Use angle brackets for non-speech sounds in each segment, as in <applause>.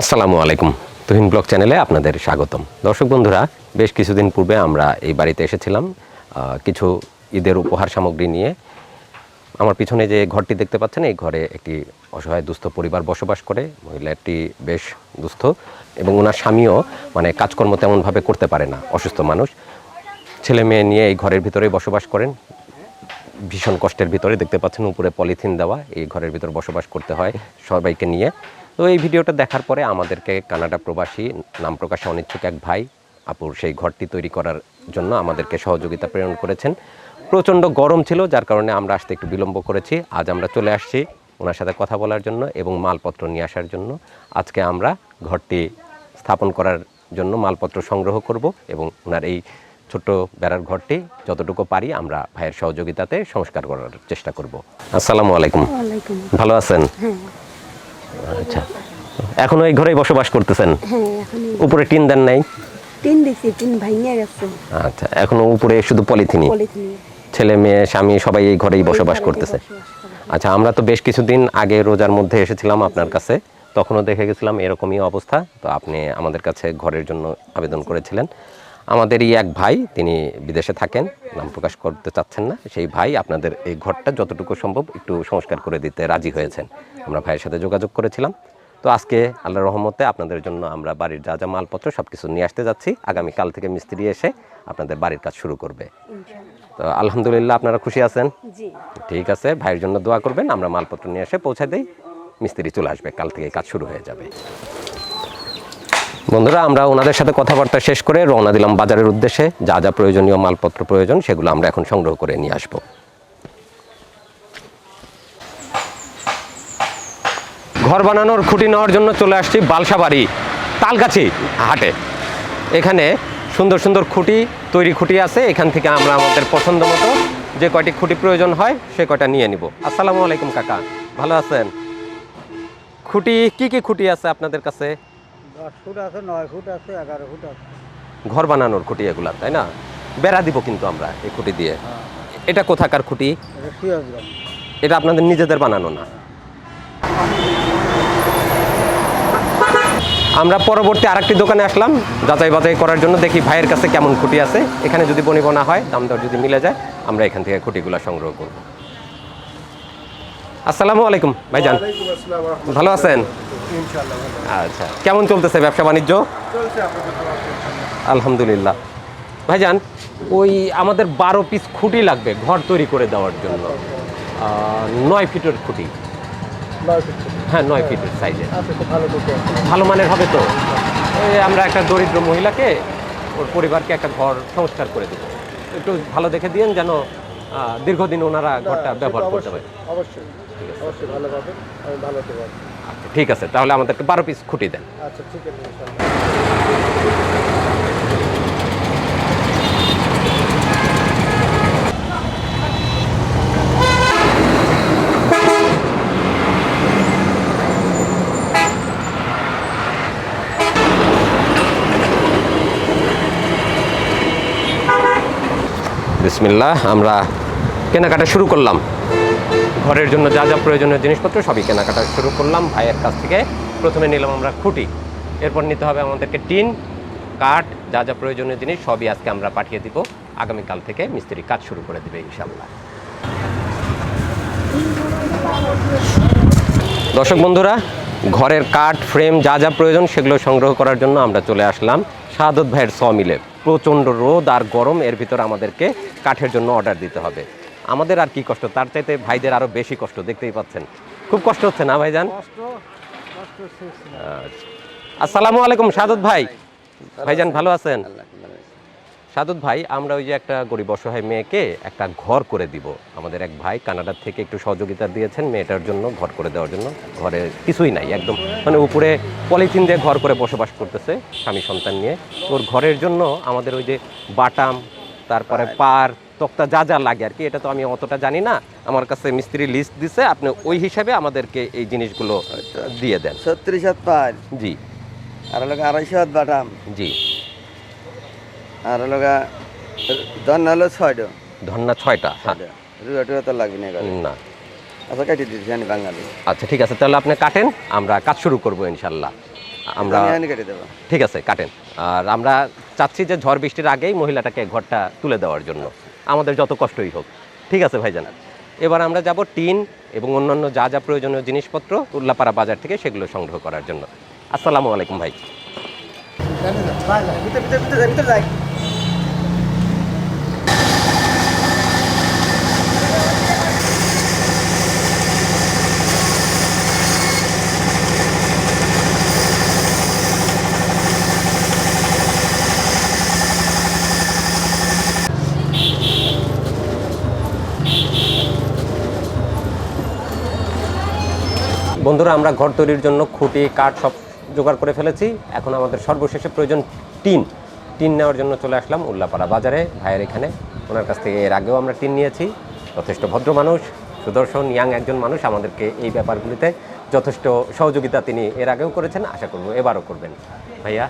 আসসালামু আলাইকুম। তুহিন ব্লগ চ্যানেলে আপনাদের স্বাগতম। দর্শক বন্ধুরা, বেশ কিছুদিন পূর্বে আমরা এই বাড়িতে এসেছিলাম কিছু ঈদের উপহার সামগ্রী নিয়ে। আমার পিছনে যে ঘরটি দেখতে পাচ্ছেন, এই ঘরে একটি অসহায় দুস্থ পরিবার বসবাস করে। মহিলাটি বেশ দুস্থ এবং ওনার স্বামীও মানে কাজকর্ম তেমনভাবে করতে পারে না, অসুস্থ মানুষ। ছেলে মেয়ে নিয়ে এই ঘরের ভিতরে বসবাস করেন। ভীষণ কষ্টের ভিতরে দেখতে পাচ্ছেন, উপরে পলিথিন দেওয়া, এই ঘরের ভিতর বসবাস করতে হয় সবাইকে নিয়ে। তো এই ভিডিওটা দেখার পরে আমাদেরকে কানাডা প্রবাসী নাম প্রকাশে অনিচ্ছুক এক ভাই আপুর সেই ঘরটি তৈরি করার জন্য আমাদেরকে সহযোগিতা প্রেরণ করেছেন। প্রচণ্ড গরম ছিল যার কারণে আমরা আসতে একটু বিলম্ব করেছি। আজ আমরা চলে আসছি ওনার সাথে কথা বলার জন্য এবং মালপত্র নিয়ে আসার জন্য। আজকে আমরা ঘরটি স্থাপন করার জন্য মালপত্র সংগ্রহ করব এবং ওনার এই ছোট্ট বেড়ার ঘরটি যতটুকু পারি আমরা ভাইয়ের সহযোগিতাতে সংস্কার করার চেষ্টা করব। আসসালামু আলাইকুম। ভালো আছেন? হ্যাঁ। আচ্ছা। এখনও এই ঘরেই বসবাস করতেছেন? হ্যাঁ উপরে টিন দেন নাই? টিন দিছি টিন ভাঙিয়ে গেছে। আচ্ছা এখনও উপরে শুধু পলিথিনই? ছেলে মেয়ে স্বামী সবাই এই ঘরেই বসবাস করতেছে। আচ্ছা আমরা তো বেশ কিছুদিন আগে রোজার মধ্যে এসেছিলাম আপনার কাছে। তখনও দেখে গেছিলাম এরকমই অবস্থা। তো আপনি আমাদের কাছে ঘরের জন্য আবেদন করেছিলেন। আমাদেরই এক ভাই তিনি বিদেশে থাকেন নাম প্রকাশ করতে চাচ্ছেন না। সেই ভাই আপনাদের এই ঘরটা যতটুকু সম্ভব একটু সংস্কার করে দিতে রাজি হয়েছেন। আমরা ভাইয়ের সাথে যোগাযোগ করেছিলাম। তো আজকে আল্লাহর রহমতে আপনাদের জন্য আমরা বাড়ির যা যা মালপত্র সব কিছু নিয়ে আসতে যাচ্ছি। আগামীকাল থেকে মিস্ত্রি এসে আপনাদের বাড়ির কাজ শুরু করবে। তো আলহামদুলিল্লাহ আপনারা খুশি আছেন? ঠিক আছে ভাইয়ের জন্য দোয়া করবেন। আমরা মালপত্র নিয়ে এসে পৌঁছে দিই। মিস্ত্রি চলে আসবে কাল থেকে কাজ শুরু হয়ে যাবে। বন্ধুরা, আমরা ওনাদের সাথে কথাবার্তা শেষ করে রওনা দিলাম বাজারের উদ্দেশ্যে। যা যা প্রয়োজনীয় মালপত্র প্রয়োজন, সেগুলো আমরা এখন সংগ্রহ করে নিয়ে আসব। ঘর বানানোর খুঁটি নেওয়ার জন্য চলে আসছি বালসাবাড়ি, তালগাছি হাটে। এখানে সুন্দর সুন্দর খুঁটি, তৈরি খুঁটি আছে। এখান থেকে আমরা আমাদের পছন্দ মতো যে কয়টি খুঁটি প্রয়োজন হয়, সে কয়টা নিয়ে নিব। আসসালামু আলাইকুম কাকা, ভালো আছেন? খুঁটি, কি কি খুঁটি আছে আপনাদের কাছে? দশ ফুট আছে নয় ফুট আছে এগারো ফুট আছে। ঘর বানানোর খুঁটি এগুলা তাই না? বেড়া দিব কিন্তু আমরা এই খুঁটি দিয়ে। এটা কোথাকার খুঁটি? এটা আপনাদের নিজেদের বানানো না? আমরা পরবর্তী আরেকটি দোকানে আসলাম যাচাই বাছাই করার জন্য দেখি ভাইয়ের কাছে কেমন খুঁটি আছে। এখানে যদি বনিবনা হয় দাম দর যদি মিলে যায় আমরা এখান থেকে খুঁটিগুলো সংগ্রহ করব। আসসালামু আলাইকুম ভাইজান। ভালো আছেন? আচ্ছা কেমন চলতেছে ব্যবসা বাণিজ্য? আলহামদুলিল্লাহ। ভাইজান ওই আমাদের বারো পিস খুঁটি লাগবে ঘর তৈরি করে দেওয়ার জন্য। নয় ফিটের খুঁটি। হ্যাঁ নয় ফিটের সাইজে ভালো মানের হবে তো? আমরা একটা দরিদ্র মহিলাকে ওর পরিবারকে একটা ঘর সংস্কার করে দেবো। একটু ভালো দেখে দিয়েন যেন দীর্ঘদিন ওনারা ঘরটা ব্যবহার করতে পারে। অবশ্যই। অবশ্যই ভালো পাবেন আমি ভালো দেবো আচ্ছা, ঠিক আছে তাহলে আমাদেরকে বারো পিস খুঁটি দেন। আচ্ছা ঠিক আছে বিসমিল্লাহ আমরা কেনাকাটা শুরু করলাম। ঘরের জন্য যা যা প্রয়োজনীয় জিনিসপত্র সবই কেনাকাটা শুরু করলাম। ভাইয়ের কাছ থেকে প্রথমে নিলাম আমরা খুঁটি। এরপর নিতে হবে আমাদেরকে টিন, কাঠ, যা যা প্রয়োজনীয় জিনিস সবই আজকে আমরা পাঠিয়ে দিব। আগামীকাল থেকে মিস্ত্রি কাজ শুরু করে দেবে ইনশাল্লাহ দর্শক বন্ধুরা, ঘরের কাঠ, ফ্রেম যা যা প্রয়োজন সেগুলো সংগ্রহ করার জন্য আমরা চলে আসলাম সাদত ভাইয়ের স মিলে। প্রচণ্ড রোদ আর গরম, এর ভিতর আমাদেরকে কাঠের জন্য অর্ডার দিতে হবে। আমাদের আর কি কষ্ট? তার চাইতে ভাইদের আরও বেশি কষ্ট দেখতেই পাচ্ছেন। খুব কষ্ট হচ্ছে না ভাইজান? আচ্ছা। আসসালামু আলাইকুম সাদত ভাই। ভাইজান ভালো আছেন? সাদত ভাই আমরা ওই যে একটা গরিব অসহায় মেয়েকে একটা ঘর করে দিব। আমাদের এক ভাই কানাডার থেকে একটু সহযোগিতা দিয়েছেন মেয়েটার জন্য ঘর করে দেওয়ার জন্য। ঘরে কিছুই নাই একদম। মানে উপরে পলিথিন দিয়ে ঘর করে বসবাস করতেছে স্বামী সন্তান নিয়ে। ওর ঘরের জন্য আমাদের ওই যে বাটাম তারপরে পার তক্তা যা যা লাগে আর কি এটা তো আমি অতটা জানি না। আমার কাছে মিস্ত্রি লিস্ট দিছে আপনি ওই হিসাবে আমাদেরকে এই জিনিসগুলো দিয়ে দেন। ছত্রিশ হাত পার জি। আর হলো আড়াইশো হাত বাটাম। জি। আর হলো দন হলো ছয়টা। ধন্না ছয়টা হ্যাঁ। রুয়া টুয়া তো লাগবে না না। আচ্ছা কেটে দিচ্ছি আমি বাঙালি। আচ্ছা ঠিক আছে তাহলে আপনি কাটেন আমরা কাজ শুরু করব ইনশাল্লাহ। আমরা কেটে দেবো। ঠিক আছে কাটেন। আর আমরা চাচ্ছি যে ঝড় বৃষ্টির আগেই মহিলাটাকে ঘরটা তুলে দেওয়ার জন্য। আমাদের যত কষ্টই হোক। ঠিক আছে, ভাইজান? এবার আমরা যাব টিন এবং অন্যান্য যা যা প্রয়োজনীয় জিনিসপত্র উল্লাপাড়া বাজার থেকে সেগুলো সংগ্রহ করার জন্য। আসসালামু আলাইকুম, ভাই। বন্ধুরা, আমরা ঘর তৈরির জন্য খুঁটি, কাঠ সব জোগাড় করে ফেলেছি। এখন আমাদের সর্বশেষে প্রয়োজন টিন। টিন নেওয়ার জন্য চলে আসলাম উল্লাপাড়া বাজারে। ভাইয়ের এখানে, ওনার কাছ থেকে এর আগেও আমরা টিন নিয়েছি। যথেষ্ট ভদ্র মানুষ, সুদর্শন, ইয়াং একজন মানুষ আমাদেরকে এই ব্যাপারগুলিতে যথেষ্ট সহযোগিতা তিনি এর আগেও করেছেন, আশা করব এবারও করবেন। ভাইয়া,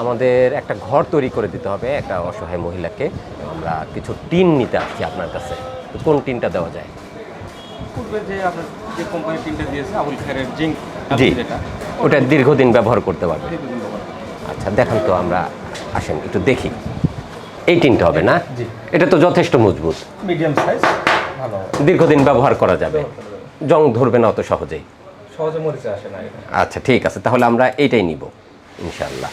আমাদের একটা ঘর তৈরি করে দিতে হবে একটা অসহায় মহিলাকে। আমরা কিছু টিন নিতে আসছি আপনার কাছে। কোন টিনটা দেওয়া যায়? পূর্বে যে আপনার যে কোম্পানি টিনটা দিয়েছে আবুল খায়ের জিঙ্ক জি যেটা ওটা দীর্ঘদিন ব্যবহার করতে পারবে। আচ্ছা দেখান তো আমরা আসেন একটু দেখি। এই টিনটা হবে না? এটা তো যথেষ্ট মজবুত। মিডিয়াম সাইজ ভালো দীর্ঘদিন ব্যবহার করা যাবে। জং ধরবে না অত সহজেই। সহজে মরিচে আসে না আচ্ছা ঠিক আছে তাহলে আমরা এইটাই নিব ইনশাল্লাহ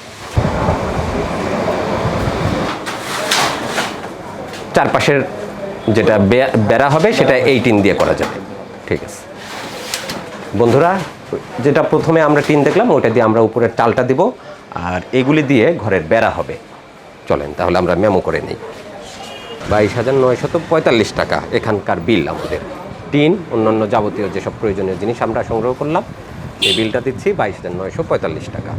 চারপাশের যেটা বেড়া হবে সেটা এই টিন দিয়ে করা যাবে। ঠিক আছে। বন্ধুরা, যেটা প্রথমে আমরা টিন দেখলাম ওটা দিয়ে আমরা উপরের চালটা দিব, আর এগুলি দিয়ে ঘরের বেড়া হবে। চলেন, তাহলে আমরা মেমো করে নিই। বাইশ হাজার নয়শত পঁয়তাল্লিশ টাকা এখানকার বিল আমাদের। টিন, অন্যান্য যাবতীয় যেসব প্রয়োজনীয় জিনিস আমরা সংগ্রহ করলাম, এই বিলটা দিচ্ছি বাইশ হাজার নয়শো পঁয়তাল্লিশ টাকা।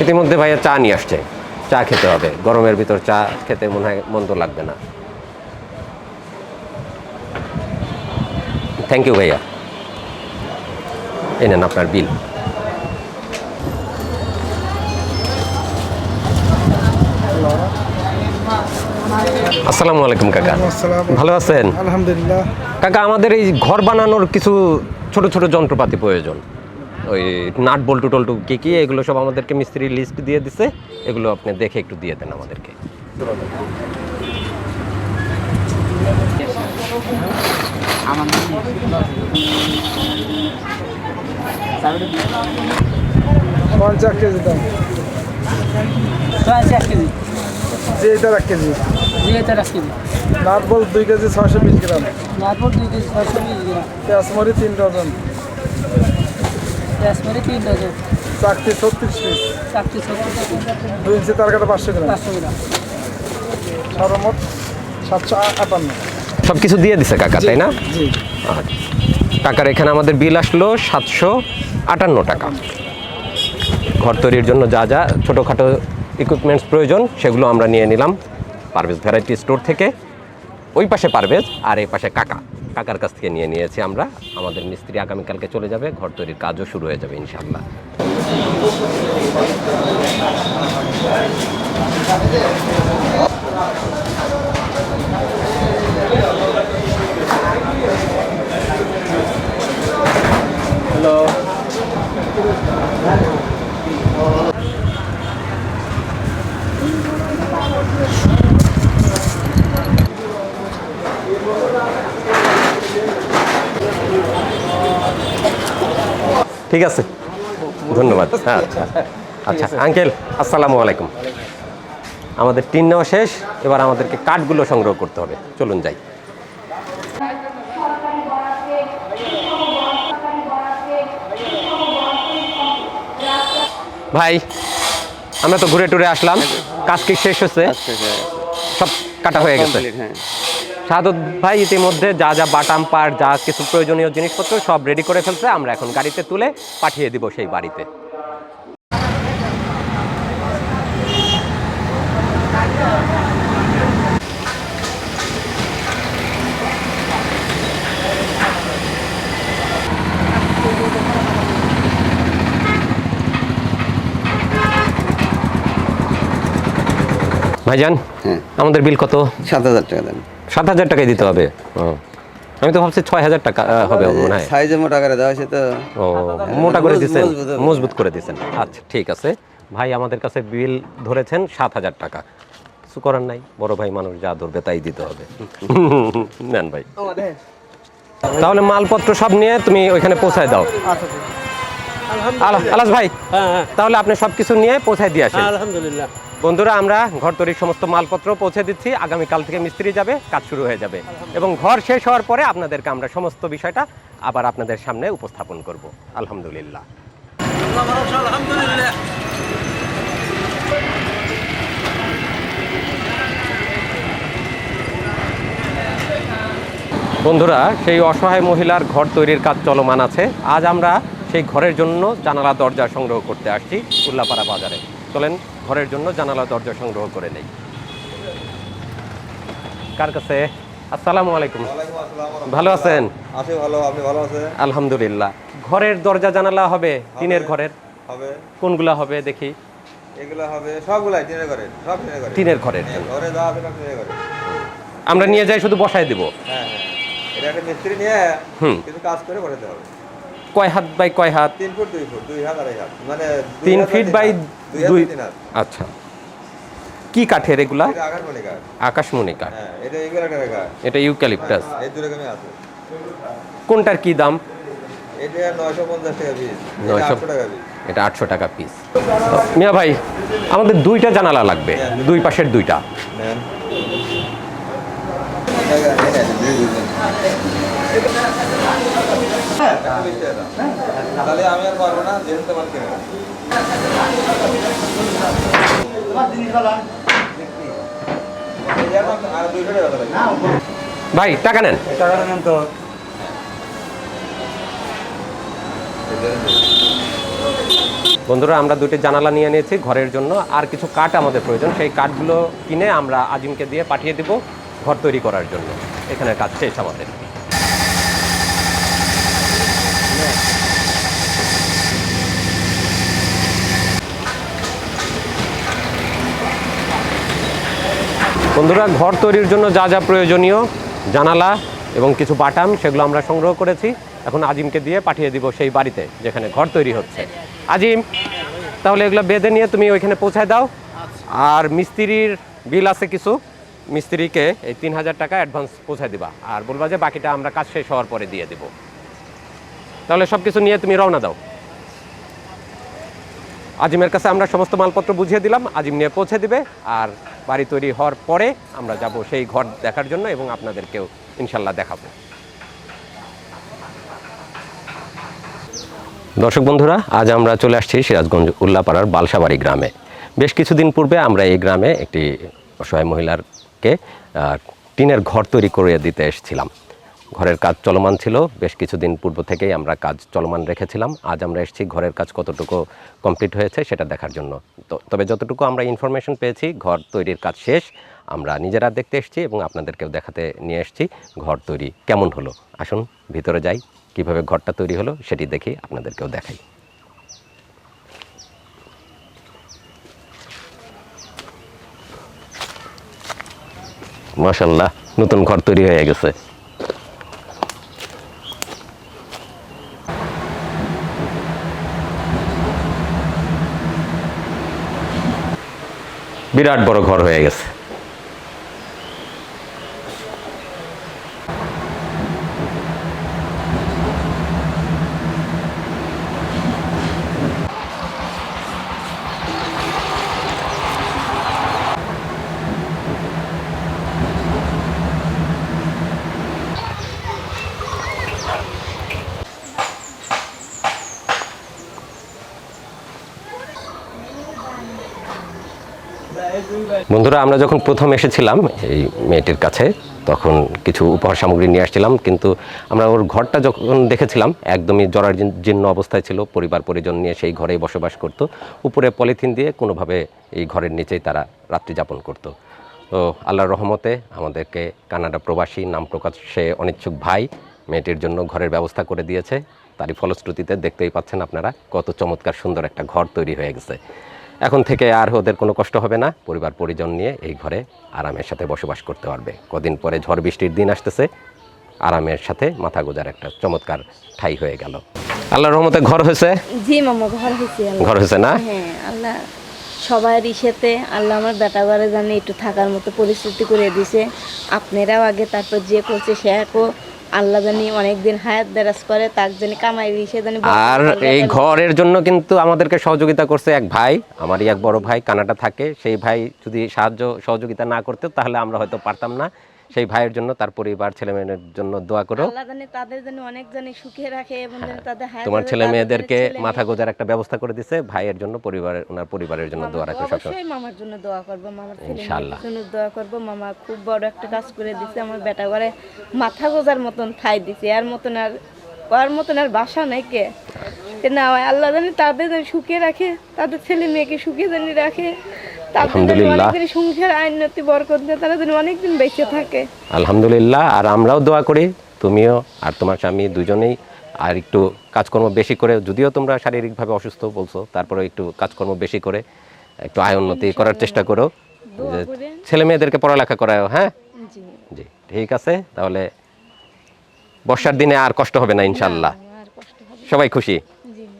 ইতিমধ্যে ভাইয়া চা নিয়ে আসছে। চা খেতে হবে। গরমের ভিতর চা খেতে মনে হয় মন্দ লাগবে না। থ্যাংক ইউ ভাইয়া। এই নেন আপনার বিল আসসালামু আলাইকুম কাকা। ভালো আছেন? আলহামদুলিল্লাহ। কাকা আমাদের এই ঘর বানানোর কিছু ছোট ছোট যন্ত্রপাতি প্রয়োজন। ওই নাট বল্টু টল্টু কি কী এগুলো সব আমাদেরকে মিস্ত্রি লিস্ট দিয়ে দিছে। এগুলো আপনি দেখে একটু দিয়ে দেন আমাদেরকে। পঞ্চাশ কেজি দাম। এক কেজি। যে এক কেজি। জিএতের এক কেজি। নাটবল দুই কেজি ছয়শো বিশ গ্রাম। দুই কেজি ছয়শো বিশ গ্রাম। পেঁয়াজমরি তিন ডজন। তিন ডজন চাকতি ছত্রিশ পিস। চারটি দুই ইঞ্চি পাঁচশো গ্রাম। পাঁচশো গ্রাম। সর্বমোট সাতশো আটান্ন। সব কিছু দিয়ে দিছে কাকা তাই না? জি। আচ্ছা। এখানে আমাদের বিল আসলো সাতশো আটান্ন টাকা। ঘর তৈরির জন্য যা যা ছোটোখাটো ইকুইপমেন্টস প্রয়োজন সেগুলো আমরা নিয়ে নিলাম পারভেজ ভ্যারাইটি স্টোর থেকে। ওই পাশে পারভেজ আর এই পাশে কাকা। কাকার কাছ থেকে নিয়ে নিয়েছি আমরা। আমাদের মিস্ত্রি আগামীকালকে চলে যাবে, ঘর তৈরির কাজও শুরু হয়ে যাবে ইনশাল্লাহ ঠিক আছে। ধন্যবাদ। হ্যাঁ আচ্ছা। আচ্ছা আঙ্কেল আসসালামু আলাইকুম। আমাদের টিন নেওয়া শেষ এবার আমাদেরকে কাঠগুলো সংগ্রহ করতে হবে। চলুন যাই। ভাই আমরা তো ঘুরে টুরে আসলাম। কাজ কি শেষ হচ্ছে? সব কাটা হয়ে গেছে। হ্যাঁ ভাই ইতিমধ্যে যা যা বাটাম পার যা কিছু প্রয়োজনীয় জিনিসপত্র সব রেডি করে ফেলছে আমরা এখন গাড়িতে তুলে পাঠিয়ে দিব সেই বাড়িতে। ভাইজান হ্যাঁ। আমাদের বিল কত? সাত হাজার টাকা দেন। সাত হাজার টাকায় দিতে হবে। আমি তো ভাবছি ছয় হাজার টাকা হবে মনে হয়। সাইজে মোটা করে দেওয়া হয়েছে তো। ও মোটা করে মজবুত- দিচ্ছেন মজবুত করে দিচ্ছেন আচ্ছা ঠিক আছে। ভাই আমাদের কাছে বিল ধরেছেন সাত হাজার টাকা। কিছু করার নাই। বড় ভাই মানুষ যা ধরবে তাই দিতে হবে। <laughs> নেন ভাই। তাহলে মালপত্র সব নিয়ে তুমি ওইখানে পৌঁছায় দাও। আলা- আলাস ভাই তাহলে আপনি সব কিছু নিয়ে পৌঁছায় দিয়ে আসেন। আলহামদুলিল্লাহ। বন্ধুরা, আমরা ঘর তৈরির সমস্ত মালপত্র পৌঁছে দিচ্ছি। আগামীকাল থেকে মিস্ত্রি যাবে, কাজ শুরু হয়ে যাবে। এবং ঘর শেষ হওয়ার পরে আপনাদেরকে আমরা সমস্ত বিষয়টা আবার আপনাদের সামনে উপস্থাপন করব। আলহামদুলিল্লাহ। বন্ধুরা, সেই অসহায় মহিলার ঘর তৈরির কাজ চলমান আছে। আজ আমরা সেই ঘরের জন্য জানালা দরজা সংগ্রহ করতে আসছি, উল্লাপাড়া বাজারে। চলেন ঘরের জন্য জানালা দরজা সংগ্রহ করে নেই। কার কাছে? আসসালামু আলাইকুম। ভালো আছেন? আছি ভালো আপনি ভালো আছেন? আলহামদুলিল্লাহ। ঘরের দরজা জানালা হবে টিনের ঘরের? হবে। কোনগুলা হবে দেখি। এগুলো হবে সবগুলাই টিনের ঘরে সব টিনের ঘরে টিনের ঘরের। হ্যাঁ, ঘরে যা আছে সব টিনের ঘরে আমরা নিয়ে যাই শুধু বসায় দিব। হ্যাঁ হ্যাঁ। এটা একটা মিস্ত্রি নিয়ে হুম। কিছু কাজ করে বসাতে হবে। কয় হাত বাই কয় হাত? তিন ফুট দুই ফুট দুই হাত আড়াই হাত। মানে তিন ফিট বাই দুই আচ্ছা। কি কাঠের এগুলা? আকাশমণি কাঠ। হ্যাঁ এটা কাঠ। এটা ইউক্যালিপটাস। আছে। কোনটার কি দাম? এটা আটশো টাকা পিস এটা আটশো টাকা পিস মিয়া ভাই আমাদের দুইটা জানালা লাগবে। দুই পাশের দুইটা নেন তাহলে আমি আর পারব না যেহেতু তোমার কিনে। টাকা ভাই টাকা নেন। টাকাটা নেন তো। বন্ধুরা আমরা দুটি জানালা নিয়ে নিয়েছি ঘরের জন্য। আর কিছু কাঠ আমাদের প্রয়োজন। সেই কাঠগুলো কিনে আমরা আজিমকে দিয়ে পাঠিয়ে দেব ঘর তৈরি করার জন্য। এখানে কাজ শেষ আমাদের। বন্ধুরা, ঘর তৈরির জন্য যা যা প্রয়োজনীয়, জানালা এবং কিছু বাটাম, সেগুলো আমরা সংগ্রহ করেছি। এখন আজিমকে দিয়ে পাঠিয়ে দিব সেই বাড়িতে, যেখানে ঘর তৈরি হচ্ছে। আজিম, তাহলে এগুলো বেঁধে নিয়ে তুমি ওইখানে পৌঁছায় দাও। আর মিস্ত্রির বিল আছে কিছু? মিস্ত্রিকে এই তিন হাজার টাকা অ্যাডভান্স পৌঁছায় দিবা। আর বলবা যে বাকিটা আমরা কাজ শেষ হওয়ার পরে দিয়ে দেব। তাহলে সব কিছু নিয়ে তুমি রওনা দাও। আজিমের কাছে আমরা সমস্ত মালপত্র বুঝিয়ে দিলাম। আজিম নিয়ে পৌঁছে দিবে। আর বাড়ি তৈরি হওয়ার পরে আমরা যাব সেই ঘর দেখার জন্য এবং আপনাদেরকেও ইনশাল্লাহ দেখাবো। দর্শক বন্ধুরা, আজ আমরা চলে আসছি সিরাজগঞ্জ উল্লাপাড়ার বালসাবাড়ি গ্রামে। বেশ কিছুদিন পূর্বে আমরা এই গ্রামে একটি অসহায় মহিলারকে টিনের ঘর তৈরি করে দিতে এসেছিলাম। ঘরের কাজ চলমান ছিল। বেশ কিছুদিন পূর্ব থেকেই আমরা কাজ চলমান রেখেছিলাম। আজ আমরা এসেছি, ঘরের কাজ কতটুকু কমপ্লিট হয়েছে সেটা দেখার জন্য। তো, তবে যতটুকু আমরা ইনফরমেশন পেয়েছি, ঘর তৈরির কাজ শেষ, আমরা নিজেরা দেখতে এসেছি এবং আপনাদেরকেও দেখাতে নিয়ে এসেছি ঘর তৈরি কেমন হলো। আসুন, ভিতরে যাই, কীভাবে ঘরটা তৈরি হলো সেটি দেখি, আপনাদেরকেও দেখাই। মাশাল্লাহ, নতুন ঘর তৈরি হয়ে গেছে। বিরাট বড় ঘর হয়ে গেছে। বন্ধুরা, আমরা যখন প্রথম এসেছিলাম এই মেয়েটির কাছে, তখন কিছু উপহার সামগ্রী নিয়ে আসছিলাম, কিন্তু আমরা ওর ঘরটা যখন দেখেছিলাম, একদমই জরার জীর্ণ অবস্থায় ছিল, পরিবার পরিজন নিয়ে সেই ঘরেই বসবাস করত। উপরে পলিথিন দিয়ে কোনোভাবে এই ঘরের নিচেই তারা রাত্রি যাপন করত। তো আল্লাহর রহমতে আমাদেরকে কানাডা প্রবাসী, নাম প্রকাশে অনিচ্ছুক ভাই মেয়েটির জন্য ঘরের ব্যবস্থা করে দিয়েছে। তারই ফলশ্রুতিতে দেখতেই পাচ্ছেন আপনারা, কত চমৎকার সুন্দর একটা ঘর তৈরি হয়ে গেছে। এখন থেকে আর ওদের কোনো কষ্ট হবে না। পরিবার পরিজন নিয়ে এই ঘরে আরামের সাথে বসবাস করতে পারবে। কদিন পরে ঝড় বৃষ্টির দিন আসতেছে। আরামের সাথে মাথা গোজার একটা চমৎকার ঠাই হয়ে গেল। আল্লাহর রহমতে ঘর হয়েছে? জি মামা ঘর হয়েছে ঘর হয়েছে না? হ্যাঁ আল্লাহ সবার ইসেতে আল্লাহ আমার বেটা ঘরে জানে একটু থাকার মতো পরিস্থিতি করে দিছে। আপনারাও আগে তারপর যে করছে সে আল্লাহ জানি অনেকদিন হায়াত দেরাজ করে তার জন্য কামাই দিয়েছে জানি আর এই ঘরের জন্য কিন্তু আমাদেরকে সহযোগিতা করছে এক ভাই আমারই এক বড় ভাই কানাডা থাকে সেই ভাই যদি সাহায্য সহযোগিতা না করতে তাহলে আমরা হয়তো পারতাম না। সেই ভাইয়ের জন্য তার পরিবার ছেলে মেয়েদের জন্য দোয়া করো। তাদের জন্য অনেক জানি সুখে রাখে এবং তাদের তোমার ছেলে মেয়েদেরকে মাথা গোজার একটা ব্যবস্থা করে দিছে ভাইয়ের জন্য পরিবারের ওনার পরিবারের জন্য দোয়া রাখো সবসময় মামার জন্য দোয়া করব মামার ইনশাআল্লাহ। জন্য দোয়া করব। মামা খুব বড় একটা কাজ করে দিছে আমার বেটা ঘরে মাথা গোজার মতন ঠাই দিছে আর মতন আর ওর মতন আর বাসা নাই কে? না হয় আল্লাহ জানি তাদের সুখে রাখে তাদের ছেলে মেয়েকে সুখে জানি রাখে। আলহামদুলিল্লাহ। অনেকদিন বেঁচে থাকে। আর আমরাও দোয়া করি তুমিও আর তোমার স্বামী দুজনেই। আর একটু কাজকর্ম বেশি করে যদিও তোমরা শারীরিকভাবে অসুস্থ বলছো তারপরে একটু কাজকর্ম বেশি করে একটু আয় উন্নতি করার চেষ্টা করো। ছেলে মেয়েদেরকে পড়ালেখা করাও হ্যাঁ? জি। ঠিক আছে তাহলে বর্ষার দিনে আর কষ্ট হবে না ইনশাল্লাহ সবাই খুশি?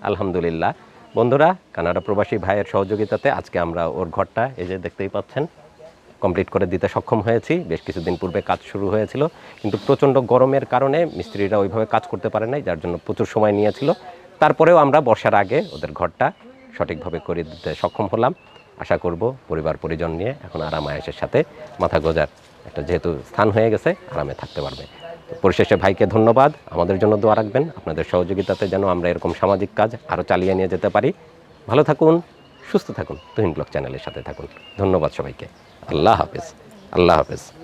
আলহামদুলিল্লাহ। বন্ধুরা, কানাডা প্রবাসী ভাইয়ের সহযোগিতাতে আজকে আমরা ওর ঘরটা এই যে দেখতেই পাচ্ছেন, কমপ্লিট করে দিতে সক্ষম হয়েছি। বেশ কিছুদিন পূর্বে কাজ শুরু হয়েছিল, কিন্তু প্রচণ্ড গরমের কারণে মিস্ত্রিরা ওইভাবে কাজ করতে পারে নাই, যার জন্য প্রচুর সময় নিয়েছিল। তারপরেও আমরা বর্ষার আগে ওদের ঘরটা সঠিকভাবে করে দিতে সক্ষম হলাম। আশা করব পরিবার পরিজন নিয়ে এখন আরাম আয়েসের সাথে মাথা গোজার একটা যেহেতু স্থান হয়ে গেছে, আরামে থাকতে পারবে। পরিশেষে ভাইকে ধন্যবাদ। আমাদের জন্য দোয়া রাখবেন। আপনাদের সহযোগিতাতে যেন আমরা এরকম সামাজিক কাজ আরও চালিয়ে নিয়ে যেতে পারি। ভালো থাকুন, সুস্থ থাকুন। তুহিন ব্লক চ্যানেলের সাথে থাকুন। ধন্যবাদ সবাইকে। আল্লাহ হাফেজ। আল্লাহ হাফেজ।